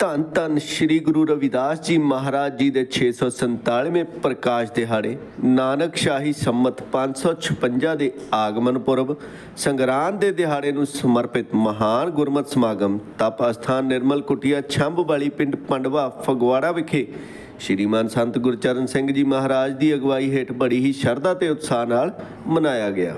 ਧੰਨ ਧੰਨ ਸ੍ਰੀ ਗੁਰੂ ਰਵਿਦਾਸ ਜੀ ਮਹਾਰਾਜ ਜੀ ਦੇ 647ਵੇਂ ਪ੍ਰਕਾਸ਼ ਦਿਹਾੜੇ, ਨਾਨਕ ਸ਼ਾਹੀ ਸੰਮਤ 556 ਦੇ ਆਗਮਨ ਪੁਰਬ, ਸੰਗਰਾਂਦ ਦੇ ਦਿਹਾੜੇ ਨੂੰ ਸਮਰਪਿਤ ਮਹਾਨ ਗੁਰਮਤ ਸਮਾਗਮ ਤਪ ਅਸਥਾਨ ਨਿਰਮਲ ਕੁਟੀਆ ਛੰਭ ਵਾਲੀ ਪਿੰਡ ਪੰਡਵਾ ਫਗਵਾੜਾ ਵਿਖੇ ਸ਼੍ਰੀਮਾਨ ਸੰਤ ਗੁਰਚਰਨ ਸਿੰਘ ਜੀ ਮਹਾਰਾਜ ਦੀ ਅਗਵਾਈ ਹੇਠ ਬੜੀ ਹੀ ਸ਼ਰਧਾ ਤੇ ਉਤਸ਼ਾਹ ਨਾਲ ਮਨਾਇਆ ਗਿਆ।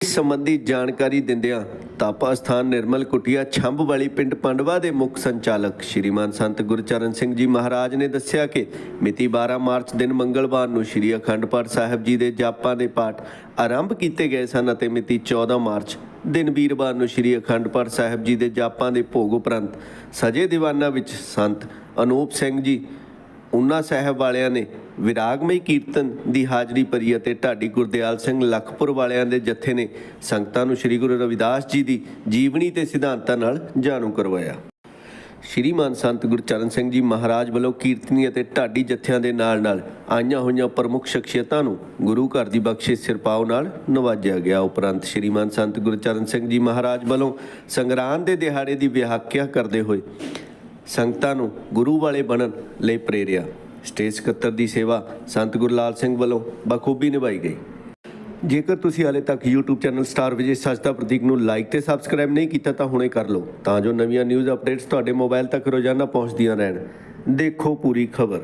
ਇਸ ਸੰਬੰਧੀ ਜਾਣਕਾਰੀ ਦਿੰਦਿਆਂ ਤਾਪਾ ਸਥਾਨ ਨਿਰਮਲ ਕੁਟੀਆ ਛੰਭ ਵਾਲੀ ਪਿੰਡ ਪੰਡਵਾ ਦੇ ਮੁੱਖ ਸੰਚਾਲਕ ਸ਼੍ਰੀਮਾਨ ਸੰਤ ਗੁਰਚਰਨ ਸਿੰਘ ਜੀ ਮਹਾਰਾਜ ਨੇ ਦੱਸਿਆ ਕਿ ਮਿਤੀ 12 ਮਾਰਚ ਦਿਨ ਮੰਗਲਵਾਰ ਨੂੰ ਸ਼੍ਰੀ ਅਖੰਡ ਪਾਠ ਸਾਹਿਬ ਜੀ ਦੇ ਜਾਪਾਂ ਦੇ ਪਾਠ ਆਰੰਭ ਕੀਤੇ ਗਏ ਸਨ ਅਤੇ ਮਿਤੀ 14 ਮਾਰਚ ਦਿਨ ਵੀਰਵਾਰ ਨੂੰ ਸ਼੍ਰੀ ਅਖੰਡ ਪਾਠ ਸਾਹਿਬ ਜੀ ਦੇ ਜਾਪਾਂ ਦੇ ਭੋਗ ਉਪਰੰਤ ਸਜੇ ਦੀਵਾਨਾਂ ਵਿੱਚ ਸੰਤ ਅਨੂਪ ਸਿੰਘ ਜੀ, ਉਨਾ ਸਾਹਿਬ ਵਾਲਿਆਂ ਨੇ ਵਿਰਾਗਮਈ ਕੀਰਤਨ ਦੀ ਹਾਜ਼ਰੀ ਭਰੀ ਅਤੇ ਢਾਡੀ ਗੁਰਦਿਆਲ ਸਿੰਘ ਲਖਪੁਰ ਵਾਲਿਆਂ ਦੇ ਜਥੇ ਨੇ ਸੰਗਤਾਂ ਨੂੰ ਸ੍ਰੀ ਗੁਰੂ ਰਵਿਦਾਸ ਜੀ ਦੀ ਜੀਵਨੀ ਤੇ ਸਿਧਾਂਤਾਂ ਨਾਲ ਜਾਣੂ ਕਰਵਾਇਆ। ਸ਼੍ਰੀਮਾਨ ਸੰਤ ਗੁਰਚਰਨ ਸਿੰਘ ਜੀ ਮਹਾਰਾਜ ਵੱਲੋਂ ਕੀਰਤਨੀ ਅਤੇ ਢਾਡੀ ਜਥਿਆਂ ਦੇ ਨਾਲ-ਨਾਲ ਆਈਆਂ ਹੋਈਆਂ ਪ੍ਰਮੁੱਖ ਸ਼ਖਸੀਅਤਾਂ ਨੂੰ ਗੁਰੂ ਘਰ ਦੀ ਬਖਸ਼ਿਸ਼ ਸਿਰਪਾਉ ਨਾਲ ਨਵਾਜਿਆ ਗਿਆ। ਉਪਰੰਤ ਸ਼੍ਰੀਮਾਨ ਸੰਤ ਗੁਰਚਰਨ ਸਿੰਘ ਜੀ ਮਹਾਰਾਜ ਵੱਲੋਂ ਸੰਗਰਾਂਦ ਦੇ ਦਿਹਾੜੇ ਦੀ ਵਿਆਖਿਆ ਕਰਦੇ ਹੋਏ ਸੰਗਤਾਂ ਨੂੰ ਗੁਰੂ ਵਾਲੇ ਬਣਨ ਲਈ ਪ੍ਰੇਰਿਆ ਸਟੇਜ ਸਕੱਤਰ ਦੀ ਸੇਵਾ ਸੰਤ ਗੁਰਲਾਲ ਸਿੰਘ ਵੱਲੋਂ ਬਖੂਬੀ ਨਿਭਾਈ ਗਈ। ਜੇਕਰ ਤੁਸੀਂ ਹਾਲੇ ਤੱਕ YouTube ਚੈਨਲ ਸਟਾਰ ਵਿਜੇ ਸੱਚਦਾ ਪ੍ਰਤੀਕ ਨੂੰ ਲਾਈਕ ਤੇ ਸਬਸਕ੍ਰਾਈਬ ਨਹੀਂ ਕੀਤਾ ਤਾਂ ਹੁਣੇ ਕਰ ਲਓ, ਤਾਂ ਜੋ ਨਵੀਆਂ ਨਿਊਜ਼ ਅਪਡੇਟਸ ਤੁਹਾਡੇ ਮੋਬਾਈਲ ਤੱਕ ਰੋਜ਼ਾਨਾ ਪਹੁੰਚਦੀਆਂ ਰਹਿਣ। ਦੇਖੋ ਪੂਰੀ ਖਬਰ।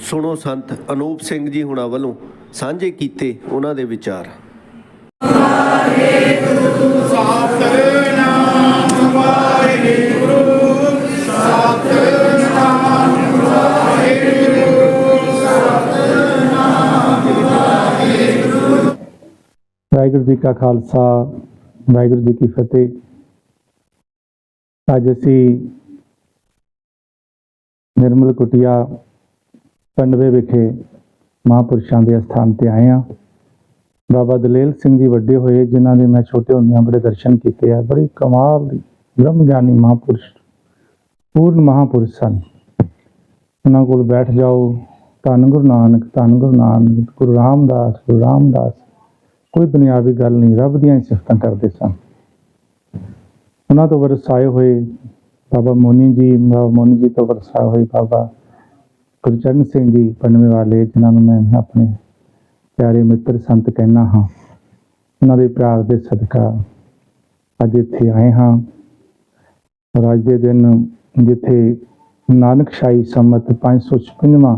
ਸੁਣੋ ਸੰਤ ਅਨੂਪ ਸਿੰਘ ਜੀ ਹੁਣਾਂ ਵੱਲੋਂ ਸਾਂਝੇ ਕੀਤੇ ਉਹਨਾਂ ਦੇ ਵਿਚਾਰ। ਵਾਹਿਗੁਰੂ ਵਾਹਿਗੁਰੂ ਜੀ ਕਾ ਖਾਲਸਾ, ਵਾਹਿਗੁਰੂ ਜੀ ਕੀ ਫਤਿਹ। ਅੱਜ ਅਸੀਂ ਨਿਰਮਲ ਕੁਟਿਆ ਪੰਡਵੇ ਵਿਖੇ ਮਹਾਂਪੁਰਸ਼ਾਂ ਦੇ ਸਥਾਨ ਤੇ ਆਏ ਹਾਂ। ਬਾਬਾ ਦਲੇਲ ਸਿੰਘ ਜੀ ਵੱਡੇ ਹੋਏ, ਜਿਨ੍ਹਾਂ ਦੇ ਮੈਂ ਛੋਟੇ ਹੁੰਦਿਆਂ ਬੜੇ ਦਰਸ਼ਨ ਕੀਤੇ ਆ। ਬੜੀ ਕਮਾਲ ਦੀ ਬ੍ਰਹਮ ਗਿਆਨੀ ਮਹਾਂਪੁਰਸ਼, ਪੂਰਨ ਮਹਾਂਪੁਰਸ਼ ਸਨ। ਉਹਨਾਂ ਕੋਲ ਬੈਠ ਜਾਓ। ਧੰਨ ਗੁਰੂ ਨਾਨਕ, ਧੰਨ ਗੁਰੂ ਨਾਨਕ, ਗੁਰੂ ਰਾਮਦਾਸ ਗੁਰੂ ਰਾਮਦਾਸ। ਕੋਈ ਦੁਨਿਆਵੀ ਗੱਲ ਨਹੀਂ, ਰੱਬ ਦੀਆਂ ਸਿਫਤਾਂ ਕਰਦੇ ਸਨ। ਉਹਨਾਂ ਤੋਂ ਵਰਸਾਏ ਹੋਏ ਬਾਬਾ ਮੋਨੀ ਜੀ, ਬਾਬਾ ਮੋਨੀ ਜੀ ਤੋਂ ਵਰਸਾਏ ਹੋਏ ਬਾਬਾ ਗੁਰਚਰਨ ਸਿੰਘ ਜੀ ਪੜਨਵੇਂ ਵਾਲੇ, ਜਿਨ੍ਹਾਂ ਨੂੰ ਮੈਂ ਆਪਣੇ ਪਿਆਰੇ ਮਿੱਤਰ ਸੰਤ ਕਹਿਣਾ ਹਾਂ, ਉਹਨਾਂ ਦੇ ਪਿਆਰ ਦੇ ਸਦਕਾ ਅੱਜ ਇੱਥੇ ਆਏ ਹਾਂ। ਔਰ ਅੱਜ ਦੇ ਦਿਨ ਜਿੱਥੇ ਨਾਨਕ ਸ਼ਾਹੀ ਸੰਮਤ 556ਵਾਂ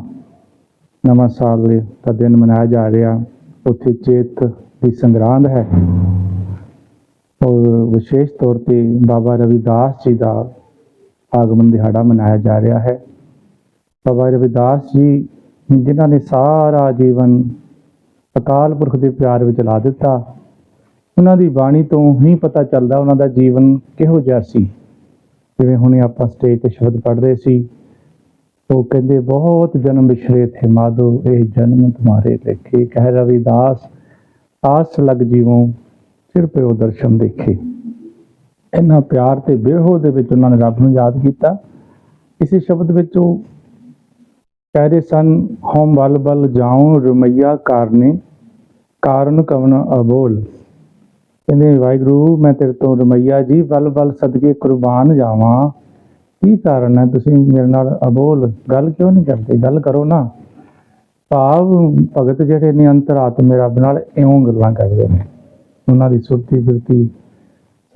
ਨਵਾਂ ਸਾਲ ਦਾ ਦਿਨ ਮਨਾਇਆ ਜਾ ਰਿਹਾ, ਉੱਥੇ ਚੇਤ ਦੀ ਸੰਗਰਾਂਦ ਹੈ। ਔਰ ਵਿਸ਼ੇਸ਼ ਤੌਰ ਤੇ ਬਾਬਾ ਰਵਿਦਾਸ ਜੀ ਦਾ ਆਗਮਨ ਦਿਹਾੜਾ ਮਨਾਇਆ ਜਾ ਰਿਹਾ ਹੈ। ਬਾਬਾ ਰਵਿਦਾਸ ਜੀ ਜਿਨ੍ਹਾਂ ਨੇ ਸਾਰਾ ਜੀਵਨ ਅਕਾਲ ਪੁਰਖ ਦੇ ਪਿਆਰ ਵਿੱਚ ਲਾ ਦਿੱਤਾ, ਉਹਨਾਂ ਦੀ ਬਾਣੀ ਤੋਂ ਹੀ ਪਤਾ ਚੱਲਦਾ ਉਹਨਾਂ ਦਾ ਜੀਵਨ ਕਿਹੋ ਜਿਹਾ ਸੀ। ਜਿਵੇਂ ਹੁਣੇ ਆਪਾਂ ਸਟੇਜ ਤੇ ਸ਼ਬਦ ਪੜ੍ਹ ਰਹੇ ਸੀ, ਉਹ ਕਹਿੰਦੇ, ਬਹੁਤ ਜਨਮ ਵਿਛੜੇ ਥੇ ਮਾਧੋ, ਇਹ ਜਨਮ ਤੁਮਾਰੇ ਲਿਖੇ ਕਹਿ ਰਵਿਦਾਸ ਆਸ ਲਗ ਜੀਵੋਂ ਸਿਰ ਪਿਓ ਦਰਸ਼ਨ ਦੇਖੇ। ਇਹਨਾਂ ਪਿਆਰ ਤੇ ਬਿਰਹੋ ਦੇ ਵਿੱਚ ਉਹਨਾਂ ਨੇ ਰੱਬ ਨੂੰ ਯਾਦ ਕੀਤਾ। ਇਸੇ ਸ਼ਬਦ ਵਿੱਚ ਉਹ ਕਹਿ ਰਹੇ ਸਨ ਹਉ ਬਲ ਬਲ ਜਾਉ, ਰਮਈਆ ਕਾਰਨੇ, ਕਾਰਨ ਕਵਨ ਅਬੋਲ। ਕਹਿੰਦੇ, ਵਾਹਿਗੁਰੂ, ਮੈਂ ਤੇਰੇ ਤੋਂ ਰਮਈਆ ਜੀ ਬਲ ਬਲ ਸਦਕੇ ਕੁਰਬਾਨ ਜਾਵਾਂ। ਕੀ ਕਾਰਨ ਹੈ? ਤੁਸੀਂ ਮੇਰੇ ਨਾਲ ਅਬੋਲ, ਗੱਲ ਕਿਉਂ ਨਹੀਂ ਕਰਦੇ? ਗੱਲ ਕਰੋ ਨਾ। ਭਾਵ ਭਗਤ ਜਿਹੜੇ ਨੇ ਅੰਤਰਾਤਮੇ ਰੱਬ ਨਾਲ ਇਉਂ ਗੱਲਾਂ ਕਰਦੇ ਨੇ। ਉਹਨਾਂ ਦੀ ਸੁਰਤੀ ਬਿਰਤੀ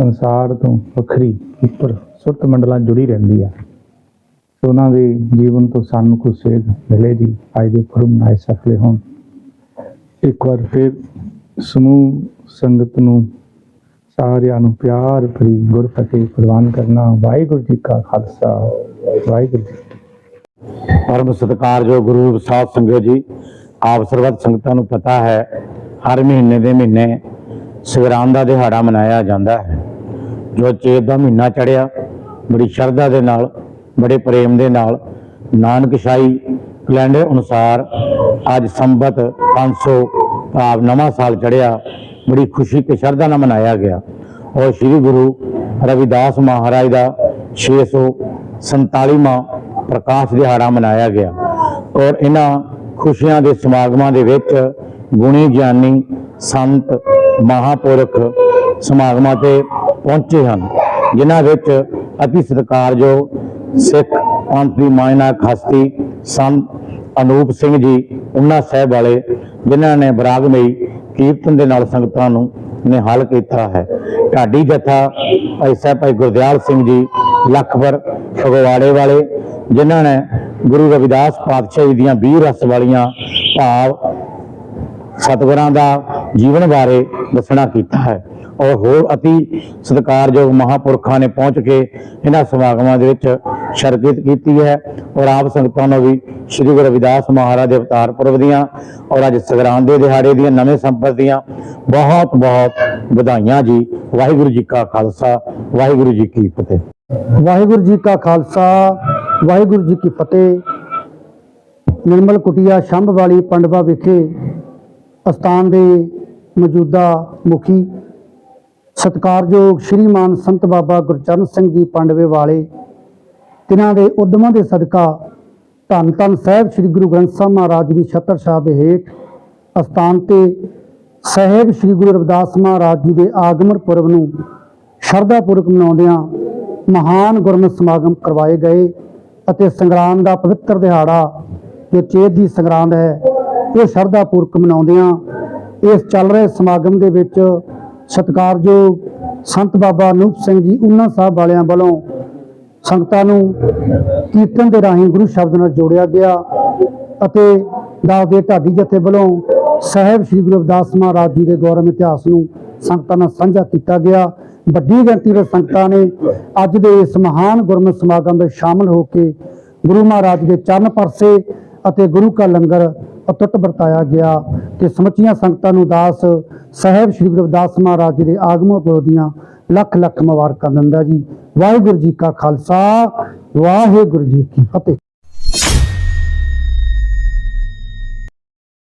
ਸੰਸਾਰ ਤੋਂ ਵੱਖਰੀ ਉੱਪਰ ਸੁਰਤ ਮੰਡਲਾਂ ਜੁੜੀ ਰਹਿੰਦੀ ਆ। ਸੋ ਉਹਨਾਂ ਦੇ ਜੀਵਨ ਤੋਂ ਸਾਨੂੰ ਕੁਝ ਸੇਧ ਮਿਲੇ ਜੀ। ਅੱਜ ਦੇ ਪੁਰਬ ਮਨਾਏ ਸਫਲੇ ਹੋਣ। ਇੱਕ ਵਾਰ ਫਿਰ ਸਮੂਹ ਸੰਗਤ ਨੂੰ ਸਾਰਿਆਂ ਨੂੰ ਪਿਆਰ ਭਰੀ ਗੁਰਫਤਿਹ ਪ੍ਰਵਾਨ ਕਰਨਾ। ਵਾਹਿਗੁਰੂ ਜੀ ਕਾ ਖਾਲਸਾ, ਵਾਹਿਗੁਰੂ ਜੀ ਪਰਮ ਸਤਿਕਾਰਯੋਗ ਗੁਰੂ ਸਾਹਿਬ ਸੰਗਤ ਜੀ, ਆਪ ਸਰਬੱਤ ਸੰਗਤਾਂ ਨੂੰ ਪਤਾ ਹੈ, ਹਰ ਮਹੀਨੇ ਦੇ ਮਹੀਨੇ ਸੰਗਰਾਂਦ ਦਾ ਦਿਹਾੜਾ ਮਨਾਇਆ ਜਾਂਦਾ ਹੈ। ਜੋ ਚੇਤ ਦਾ ਮਹੀਨਾ ਚੜਿਆ ਬੜੀ ਸ਼ਰਧਾ ਦੇ ਨਾਲ, ਬੜੇ ਪ੍ਰੇਮ ਦੇ ਨਾਲ ਨਾਨਕਸ਼ਾਹੀ ਕੈਲੰਡਰ ਅਨੁਸਾਰ ਅੱਜ ਸੰਬਤ 500 ਭਾਵ ਨਵਾਂ ਸਾਲ ਚੜਿਆ ਬੜੀ ਖੁਸ਼ੀ ਤੇ ਸ਼ਰਧਾ ਨਾਲ ਮਨਾਇਆ ਗਿਆ। ਔਰ ਸ੍ਰੀ ਗੁਰੂ ਰਵਿਦਾਸ ਮਹਾਰਾਜ ਦਾ 647ਵਾਂ ਪ੍ਰਕਾਸ਼ ਦਿਹਾੜਾ ਮਨਾਇਆ ਗਿਆ ਔਰ ਇਹਨਾਂ ਖੁਸ਼ੀਆਂ ਦੇ ਸਮਾਗਮਾਂ ਦੇ ਵਿੱਚ ਗੁਣੀ ਗਿਆਨੀ ਸੰਤ ਮਹਾਪੁਰਖ ਸਮਾਗਮਾਂ ਤੇ ਪਹੁੰਚੇ ਹਨ, ਜਿਨ੍ਹਾਂ ਵਿੱਚ ਅਤੀ ਸਤਿਕਾਰਯੋਗ ਸਿੱਖ ਅੰਤ ਦੀ ਮਾਇਨਾਕ ਹਸਤੀ ਸੰਤ ਅਨੂਪ ਸਿੰਘ ਜੀ ਉਹਨਾਂ ਸਾਹਿਬ ਵਾਲੇ, ਜਿਨ੍ਹਾਂ ਨੇ ਬਰਾਗਮਈ ਕੀਰਤਨ ਦੇ ਨਾਲ ਸੰਗਤਾਂ ਨੂੰ ਨਿਹਾਲ ਕੀਤਾ ਹੈ। ਢਾਡੀ ਜਥਾ ਭਾਈ ਸਾਹਿਬ ਭਾਈ ਗੁਰਦਿਆਲ ਸਿੰਘ ਜੀ ਲਖਪੁਰ ਫਗਵਾੜੇ ਵਾਲੇ, ਜਿਨ੍ਹਾਂ ਨੇ ਗੁਰੂ ਰਵਿਦਾਸ ਪਾਤਸ਼ਾਹ ਜੀ ਦੀਆਂ 20 ਰਸ ਵਾਲੀਆਂ ਭਾਵ ਸਤਿਗੁਰਾਂ ਦਾ ਜੀਵਨ ਬਾਰੇ ਦੱਸਣਾ ਕੀਤਾ ਹੈ। ਔਰ ਹੋਰ ਅਤੀ ਸਤਿਕਾਰਯੋਗ ਮਹਾਪੁਰਖਾਂ ਨੇ ਪਹੁੰਚ ਕੇ ਇਹਨਾਂ ਸਮਾਗਮਾਂ ਦੇ ਵਿੱਚ ਸ਼ਰਕਤ ਕੀਤੀ ਹੈ ਔਰ ਆਪ ਸੰਗਤਾਂ ਨੂੰ ਵੀ ਸ੍ਰੀ ਗੁਰੂ ਰਵਿਦਾਸ ਮਹਾਰਾਜ ਦੇ ਅਵਤਾਰ ਪੁਰਬ ਦੀਆਂ ਔਰ ਅੱਜ ਸੰਗਰਾਂਦ ਦੇ ਦਿਹਾੜੇ ਦੀਆਂ ਨਵੇਂ ਸੰਪਤ ਦੀਆਂ ਬਹੁਤ ਬਹੁਤ ਵਧਾਈਆਂ ਜੀ। ਵਾਹਿਗੁਰੂ ਜੀ ਕਾ ਖਾਲਸਾ, ਵਾਹਿਗੁਰੂ ਜੀ ਕੀ ਫਤਿਹ। ਵਾਹਿਗੁਰੂ ਜੀ ਕਾ ਖਾਲਸਾ, ਵਾਹਿਗੁਰੂ ਜੀ ਕੀ ਫਤਿਹ। ਨਿਰਮਲ ਕੁਟੀਆ ਸ਼ੰਭ ਵਾਲੀ ਪੰਡਵਾ ਵਿਖੇ ਅਸਥਾਨ ਦੇ ਮੌਜੂਦਾ ਮੁਖੀ ਸਤਿਕਾਰਯੋਗ ਸ਼੍ਰੀਮਾਨ ਸੰਤ ਬਾਬਾ ਗੁਰਚਰਨ ਸਿੰਘ ਜੀ ਪੰਡਵੇ ਵਾਲੇ, ਤਿਨਾਂ ਦੇ ਉਦਮਾਂ ਦੇ ਸਦਕਾ ਧੰਨ ਧੰਨ ਸਾਹਿਬ ਸ੍ਰੀ ਗੁਰੂ ਗ੍ਰੰਥ ਸਾਹਿਬ ਮਹਾਰਾਜ ਦੀ ਛਤਰ ਛਾਹ ਦੇ ਹੇਠ ਅਸਥਾਨ ਤੇ ਸਾਹਿਬ ਸ੍ਰੀ ਗੁਰੂ ਰਵਿਦਾਸ ਮਹਾਰਾਜ ਜੀ ਦੇ ਆਗਮਨ ਪੁਰਬ ਨੂੰ ਸ਼ਰਧਾ ਪੂਰਵਕ ਮਨਾਉਂਦਿਆਂ ਮਹਾਨ ਗੁਰਮਤਿ ਸਮਾਗਮ ਕਰਵਾਏ ਗਏ ਅਤੇ ਸੰਗਰਾਮ ਦਾ ਪਵਿੱਤਰ ਦਿਹਾੜਾ ਜੋ ਚੇਤ ਦੀ ਸੰਗਰਾਂਦ ਹੈ, ਇਹ ਸ਼ਰਧਾ ਪੂਰਵਕ ਮਨਾਉਂਦਿਆਂ ਇਸ ਚੱਲ ਰਹੇ ਸਮਾਗਮ ਦੇ ਵਿੱਚ ਸਤਿਕਾਰਯੋਗ ਸੰਤ ਬਾਬਾ ਅਨੂਪ ਸਿੰਘ ਜੀ ਉਹਨਾਂ ਸਾਹਿਬ ਵਾਲਿਆਂ ਵੱਲੋਂ ਸੰਗਤਾਂ ਨੂੰ ਕੀਰਤਨ ਦੇ ਰਾਹੀਂ ਗੁਰੂ ਸ਼ਬਦ ਨਾਲ ਜੋੜਿਆ ਗਿਆ ਅਤੇ ਦਾਸ ਦੇ ਢਾਡੀ ਜਥੇ ਵੱਲੋਂ ਸਾਹਿਬ ਸ੍ਰੀ ਗੁਰੂ ਰਵਿਦਾਸ ਮਹਾਰਾਜ ਜੀ ਦੇ ਗੌਰਵ ਇਤਿਹਾਸ ਨੂੰ ਸੰਗਤਾਂ ਨਾਲ ਸਾਂਝਾ ਕੀਤਾ ਗਿਆ। ਵੱਡੀ ਗਿਣਤੀ ਵਿੱਚ ਸੰਗਤਾਂ ਨੇ ਅੱਜ ਦੇ ਇਸ ਮਹਾਨ ਗੁਰਮਤਿ ਸਮਾਗਮ ਵਿੱਚ ਸ਼ਾਮਲ ਹੋ ਕੇ ਗੁਰੂ ਮਹਾਰਾਜ ਦੇ ਚਰਨ ਪਰਸੇ ਅਤੇ ਗੁਰੂ ਕਾ ਲੰਗਰ ਅਤੁੱਟ ਵਰਤਾਇਆ ਗਿਆ ਤੇ ਸਮੁੱਚੀਆਂ ਸੰਗਤਾਂ ਨੂੰ ਦਾਸ ਸਾਹਿਬ ਸ੍ਰੀ ਗੁਰੂ ਰਵਿਦਾਸ ਮਹਾਰਾਜ ਜੀ ਦੇ ਆਗਮਨ ਪੁਰਬ ਦੀਆਂ ਲੱਖ ਲੱਖ ਮੁਬਾਰਕਾਂ ਦਿੰਦਾ ਜੀ। ਵਾਹਿਗੁਰੂ ਜੀ ਕਾ ਖਾਲਸਾ, ਵਾਹਿਗੁਰੂ ਜੀ ਕੀ ਫਤਿਹ।